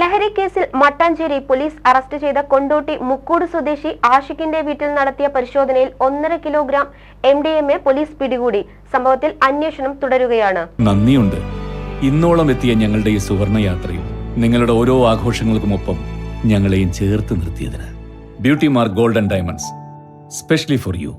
ലഹരി കേസിൽ Mattancherry police arrest ചെയ്ത കൊണ്ടോട്ടി മുക്കൂട് സ്വദേശി ആഷിഖിന്റെ വീട്ടിൽ നടത്തിയ പരിശോധനയിൽ ഒന്നര kilogram M D M A police പിടികൂടി. സംഭവത്തിൽ അന്വേഷണം തുടരുകയാണ്. നന്ദിയുണ്ട്. ഇന്നോളം എത്തിയ ഞങ്ങളുടെ ഈ സുവർണ യാത്രയിൽ നിങ്ങളുടെ ഓരോ ആഘോഷങ്ങൾക്കുമൊപ്പം ഞങ്ങളെയും ചേർത്ത് നിർത്തിയതിന്. Beauty Mark golden diamonds. Specially for you.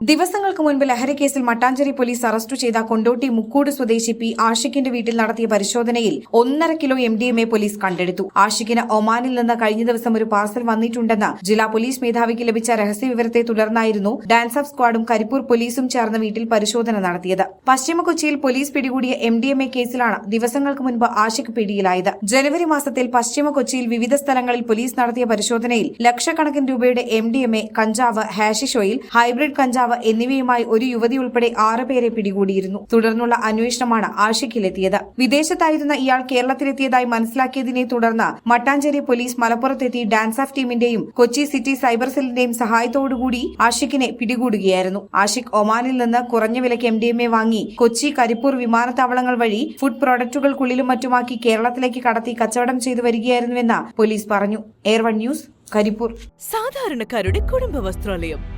ദിവസങ്ങൾക്ക് മുൻപ് ലഹരിക്കേസിൽ മട്ടാഞ്ചേരി പോലീസ് അറസ്റ്റ് ചെയ്ത കൊണ്ടോട്ടി മുക്കൂട് സ്വദേശി പി ആഷിഖിന്റെ വീട്ടിൽ നടത്തിയ പരിശോധനയിൽ ഒന്നര kilo M D M A police കണ്ടെടുത്തു. ആഷിഖിന് ഒമാനിൽ നിന്ന് കഴിഞ്ഞ ദിവസം ഒരു പാർസൽ വന്നിട്ടുണ്ടെന്ന് ജില്ലാ പോലീസ് മേധാവിക്ക് ലഭിച്ച രഹസ്യ വിവരത്തെ തുടർന്നായിരുന്നു ഡാൻസ് ഓഫ് സ്ക്വാഡും കരിപ്പൂർ പോലീസും ചേർന്ന് വീട്ടിൽ പരിശോധന നടത്തിയത്. പശ്ചിമ കൊച്ചിയിൽ പോലീസ് പിടികൂടിയ എം ഡി എം എ കേസിലാണ് ദിവസങ്ങൾക്ക് മുൻപ് ആഷിഖ് പിടിയിലായത്. ജനുവരി മാസത്തിൽ പശ്ചിമ കൊച്ചിയിൽ വിവിധ സ്ഥലങ്ങളിൽ പോലീസ് നടത്തിയ പരിശോധനയിൽ ലക്ഷക്കണക്കിന് രൂപയുടെ എം ഡി എം എ കഞ്ചാവ് ഹാഷിഷോയിൽ ഹൈബ്രിഡ് കഞ്ചാവ് എന്നിവയുമായി ഒരു യുവതി ഉൾപ്പെടെ ആറുപേരെ പിടികൂടിയിരുന്നു. തുടർന്നുള്ള അന്വേഷണമാണ് ആഷിക്കിലെത്തിയത് വിദേശത്തായിരുന്ന ഇയാൾ കേരളത്തിലെത്തിയതായി മനസ്സിലാക്കിയതിനെ തുടർന്ന് മട്ടാഞ്ചേരി പോലീസ് മലപ്പുറത്തെത്തി ഡാൻസ് ഓഫ് ടീമിന്റെയും കൊച്ചി സിറ്റി സൈബർ സെല്ലിന്റെയും സഹായത്തോടുകൂടി ആഷിഖിനെ പിടികൂടുകയായിരുന്നു. ആഷിഖ് ഒമാനിൽ നിന്ന് കുറഞ്ഞ വിലയ്ക്ക് എം ഡി എം എ വാങ്ങി കൊച്ചി കരിപ്പൂർ വിമാനത്താവളങ്ങൾ വഴി ഫുഡ് പ്രോഡക്റ്റുകൾക്കുള്ളിലും മറ്റുമാക്കി കേരളത്തിലേക്ക് കടത്തി കച്ചവടം ചെയ്തു വരികയായിരുന്നുവെന്ന് പോലീസ് പറഞ്ഞു. Air One News Karipur. സാധാരണക്കാരുടെ കുടുംബ വസ്ത്രാലയം